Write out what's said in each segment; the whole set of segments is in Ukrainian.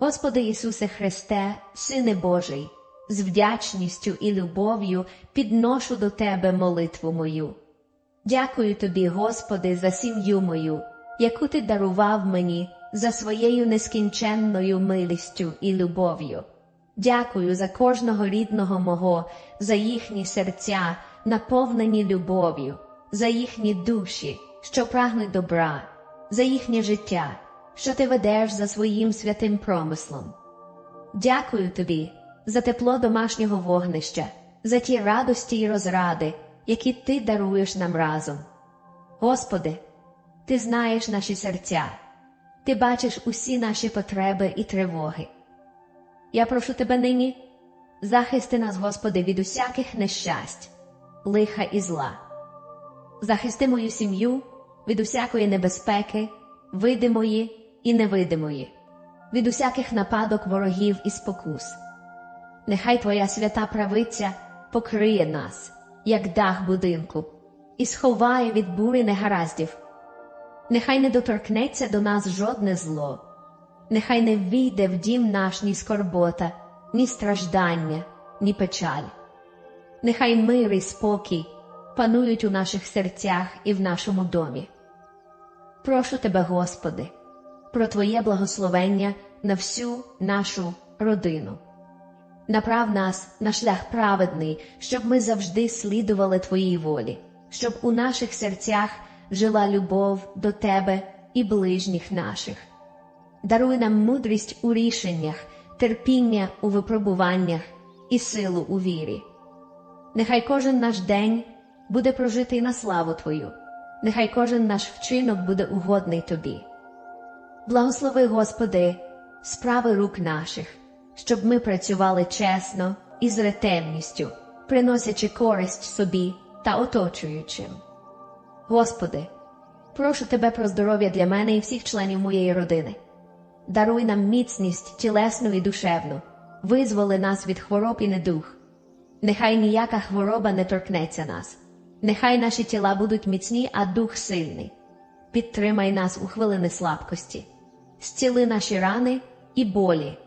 Господи Ісусе Христе, Сине Божий, з вдячністю і любов'ю підношу до Тебе молитву мою. Дякую Тобі, Господи, за сім'ю мою, яку Ти дарував мені за своєю нескінченною милістю і любов'ю. Дякую за кожного рідного мого, за їхні серця, наповнені любов'ю, за їхні душі, що прагнуть добра, за їхнє життя, що ти ведеш за своїм святим промислом. Дякую тобі за тепло домашнього вогнища, за ті радості й розради, які ти даруєш нам разом. Господи, ти знаєш наші серця, ти бачиш усі наші потреби і тривоги. Я прошу тебе нині, захисти нас, Господи, від усяких нещасть, лиха і зла. Захисти мою сім'ю від усякої небезпеки, видимої і невидимої, від усяких нападок ворогів і спокус. Нехай Твоя свята правиця покриє нас, як дах будинку, і сховає від бурі негараздів. Нехай не доторкнеться до нас жодне зло, нехай не війде в дім наш ні скорбота, ні страждання, ні печаль. Нехай мир і спокій панують у наших серцях і в нашому домі. Прошу тебе, Господи, про Твоє благословення на всю нашу родину. Направ нас на шлях праведний, щоб ми завжди слідували Твоїй волі, щоб у наших серцях жила любов до Тебе і ближніх наших. Даруй нам мудрість у рішеннях, терпіння у випробуваннях і силу у вірі. Нехай кожен наш день буде прожитий на славу Твою, нехай кожен наш вчинок буде угодний Тобі. Благослови, Господи, справи рук наших, щоб ми працювали чесно і з ретельністю, приносячи користь собі та оточуючим. Господи, прошу Тебе про здоров'я для мене і всіх членів моєї родини. Даруй нам міцність тілесну і душевну, визволи нас від хвороб і недух. Нехай ніяка хвороба не торкнеться нас, нехай наші тіла будуть міцні, а дух сильний. Підтримай нас у хвилини слабкості, зціли наші рани і болі,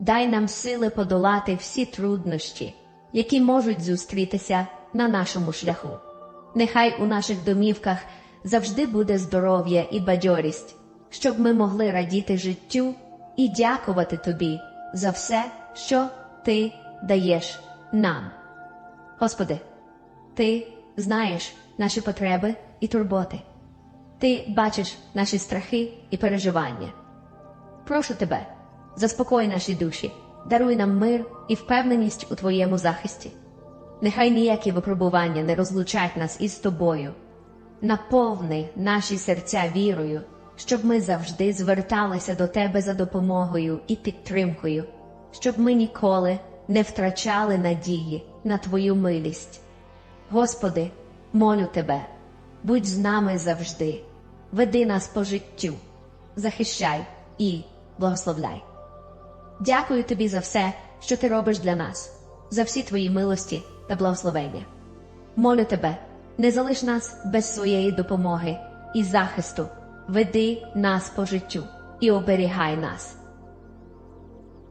дай нам сили подолати всі труднощі, які можуть зустрітися на нашому шляху. Нехай у наших домівках завжди буде здоров'я і бадьорість, щоб ми могли радіти життю і дякувати Тобі за все, що Ти даєш нам. Господи, Ти знаєш наші потреби і турботи. Ти бачиш наші страхи і переживання. Прошу тебе, заспокой наші душі, даруй нам мир і впевненість у Твоєму захисті. Нехай ніякі випробування не розлучать нас із тобою. Наповни наші серця вірою, щоб ми завжди зверталися до Тебе за допомогою і підтримкою, щоб ми ніколи не втрачали надії на Твою милість. Господи, молю Тебе, будь з нами завжди, веди нас по життю, захищай і благословляй. Дякую Тобі за все, що Ти робиш для нас, за всі Твої милості та благословення. Молю Тебе, не залиш нас без своєї допомоги і захисту, веди нас по життю і оберігай нас.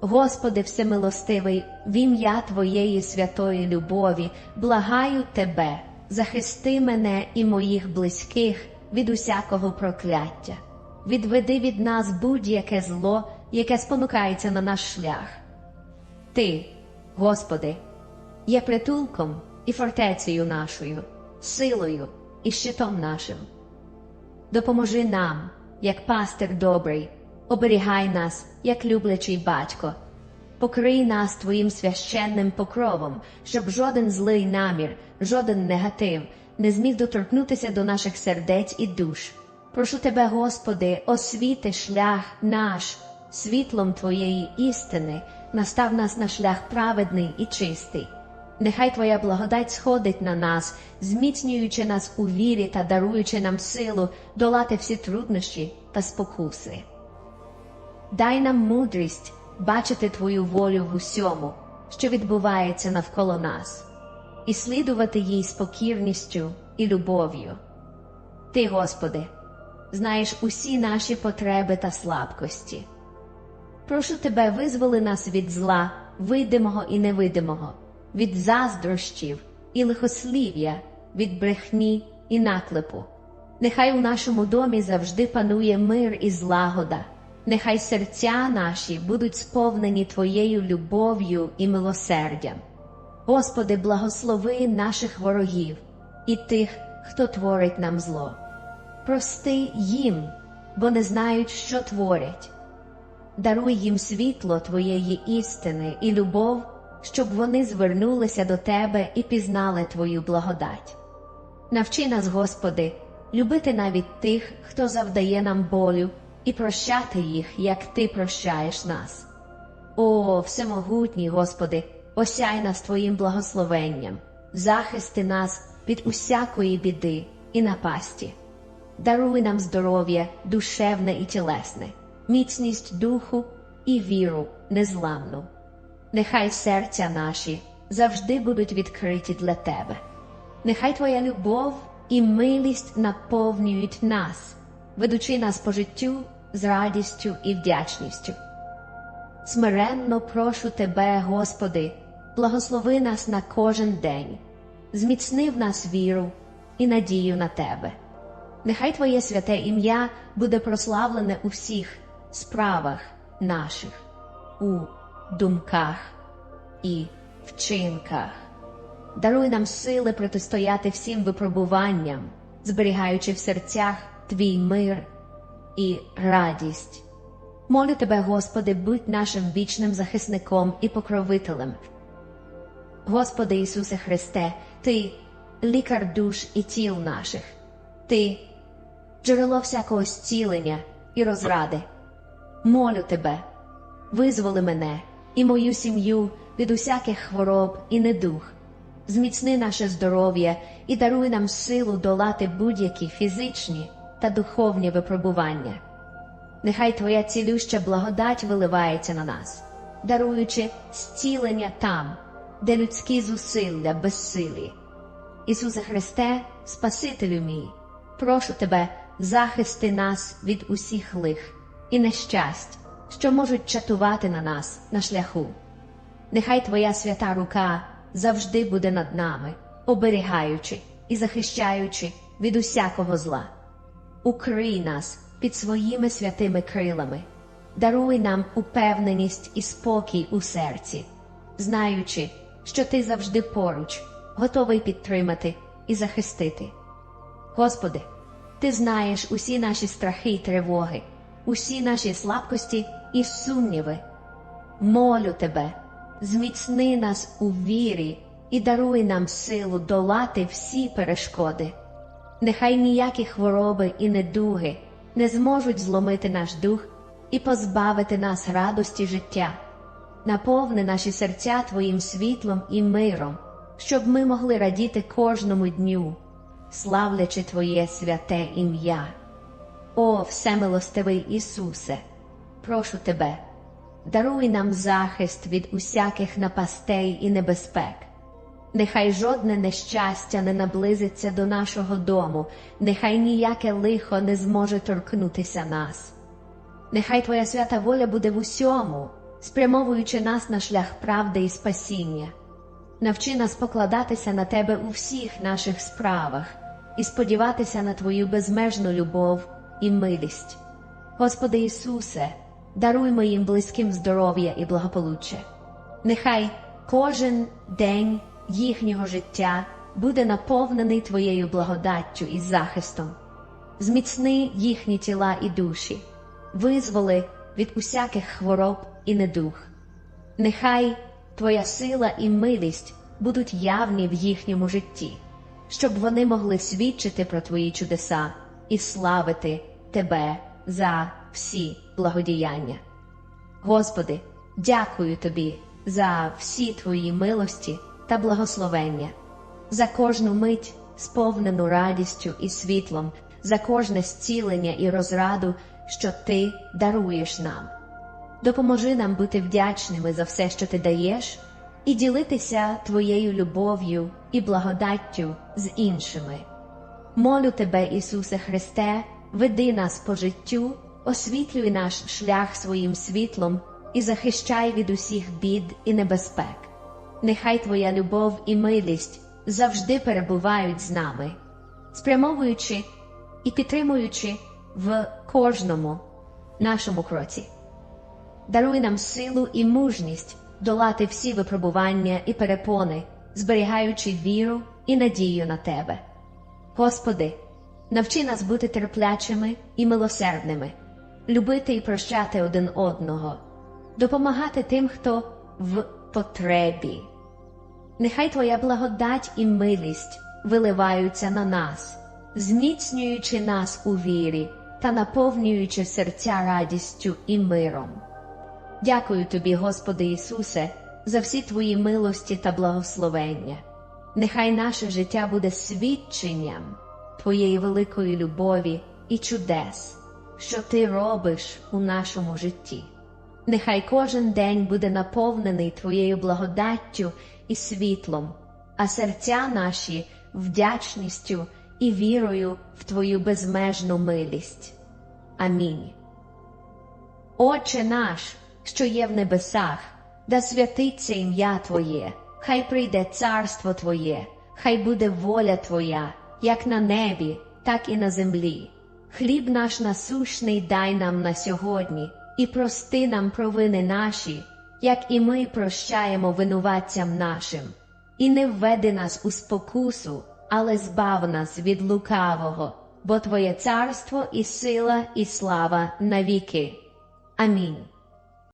Господи Всемилостивий, в ім'я Твоєї святої любові, благаю Тебе, захисти мене і моїх близьких від усякого прокляття, відведи від нас будь-яке зло, яке спонукається на наш шлях. Ти, Господи, є притулком і фортецею нашою, силою і щитом нашим. Допоможи нам, як пастир добрий, оберігай нас, як люблячий батько, покрий нас Твоїм священним покровом, щоб жоден злий намір, жоден негатив не зміг доторкнутися до наших сердець і душ. Прошу Тебе, Господи, освіти шлях наш, світлом Твоєї істини, настав нас на шлях праведний і чистий. Нехай Твоя благодать сходить на нас, зміцнюючи нас у вірі та даруючи нам силу долати всі труднощі та спокуси. Дай нам мудрість бачити Твою волю в усьому, що відбувається навколо нас, і слідувати їй з покірністю і любов'ю. Ти, Господи, знаєш усі наші потреби та слабкості. Прошу тебе, визволи нас від зла, видимого і невидимого, від заздрощів і лихослів'я, від брехні і наклепу. Нехай у нашому домі завжди панує мир і злагода, нехай серця наші будуть сповнені Твоєю любов'ю і милосердям. Господи, благослови наших ворогів і тих, хто творить нам зло. Прости їм, бо не знають, що творять. Даруй їм світло Твоєї істини і любов, щоб вони звернулися до Тебе і пізнали Твою благодать. Навчи нас, Господи, любити навіть тих, хто завдає нам болю, і прощати їх, як Ти прощаєш нас. О, всемогутній, Господи, осяй нас Твоїм благословенням, захисти нас від усякої біди і напасті. Даруй нам здоров'я душевне і тілесне, міцність духу і віру незламну. Нехай серця наші завжди будуть відкриті для Тебе. Нехай Твоя любов і милість наповнюють нас, ведучи нас по життю з радістю і вдячністю. Смиренно прошу Тебе, Господи, благослови нас на кожен день, зміцни в нас віру і надію на Тебе. Нехай Твоє святе ім'я буде прославлене у всіх справах наших, у думках і вчинках. Даруй нам сили протистояти всім випробуванням, зберігаючи в серцях Твій мир і радість. Молю Тебе, Господи, будь нашим вічним захисником і покровителем. Господи Ісусе Христе, Ти лікар душ і тіл наших, Ти джерело всякого зцілення і розради. Молю Тебе, визволи мене і мою сім'ю від усяких хвороб і недух, зміцни наше здоров'я і даруй нам силу долати будь-які фізичні та духовні випробування. Нехай Твоя цілюща благодать виливається на нас, даруючи зцілення там, де людські зусилля безсилі. Ісусе Христе, Спасителю мій, прошу Тебе, захисти нас від усіх лих і нещасть, що можуть чатувати на нас на шляху. Нехай Твоя свята рука завжди буде над нами, оберігаючи і захищаючи від усякого зла. Укрий нас під своїми святими крилами, даруй нам упевненість і спокій у серці, знаючи, що Ти завжди поруч, готовий підтримати і захистити. Господи, Ти знаєш усі наші страхи й тривоги, усі наші слабкості і сумніви. Молю Тебе, зміцни нас у вірі і даруй нам силу долати всі перешкоди. Нехай ніякі хвороби і недуги не зможуть зломити наш дух і позбавити нас радості життя. Наповни наші серця Твоїм світлом і миром, щоб ми могли радіти кожному дню, славлячи Твоє святе ім'я. О, всемилостивий Ісусе, прошу Тебе, даруй нам захист від усяких напастей і небезпек. Нехай жодне нещастя не наблизиться до нашого дому, нехай ніяке лихо не зможе торкнутися нас. Нехай Твоя свята воля буде в усьому, спрямовуючи нас на шлях правди і спасіння. Навчи нас покладатися на Тебе у всіх наших справах і сподіватися на Твою безмежну любов і милість. Господи Ісусе, даруй моїм близьким здоров'я і благополуччя. Нехай кожен день їхнього життя буде наповнений Твоєю благодаттю і захистом. Зміцни їхні тіла і душі, визволи від усяких хвороб і недух. Нехай Твоя сила і милість будуть явні в їхньому житті, щоб вони могли свідчити про Твої чудеса і славити Тебе за всі благодіяння. Господи, дякую Тобі за всі Твої милості та благословення, за кожну мить, сповнену радістю і світлом, за кожне зцілення і розраду, що Ти даруєш нам. Допоможи нам бути вдячними за все, що ти даєш, і ділитися Твоєю любов'ю і благодаттю з іншими. Молю Тебе, Ісусе Христе, веди нас по життю, освітлюй наш шлях своїм світлом і захищай від усіх бід і небезпек. Нехай Твоя любов і милість завжди перебувають з нами, спрямовуючи і підтримуючи в кожному нашому кроці. Даруй нам силу і мужність долати всі випробування і перепони, зберігаючи віру і надію на Тебе. Господи, навчи нас бути терплячими і милосердними, любити і прощати один одного, допомагати тим, хто в потребі. Нехай Твоя благодать і милість виливаються на нас, зміцнюючи нас у вірі та наповнюючи серця радістю і миром. Дякую тобі, Господи Ісусе, за всі Твої милості та благословення. Нехай наше життя буде свідченням Твоєї великої любові і чудес, що Ти робиш у нашому житті. Нехай кожен день буде наповнений Твоєю благодаттю і світлом, а серця наші вдячністю і вірою в Твою безмежну милість. Амінь. Отче наш, що є в небесах, да святиться ім'я Твоє, хай прийде царство Твоє, хай буде воля Твоя, як на небі, так і на землі. Хліб наш насущний дай нам на сьогодні, і прости нам провини наші, як і ми прощаємо винуватцям нашим, і не введи нас у спокусу, але збав нас від лукавого, бо Твоє царство і сила, і слава навіки. Амінь.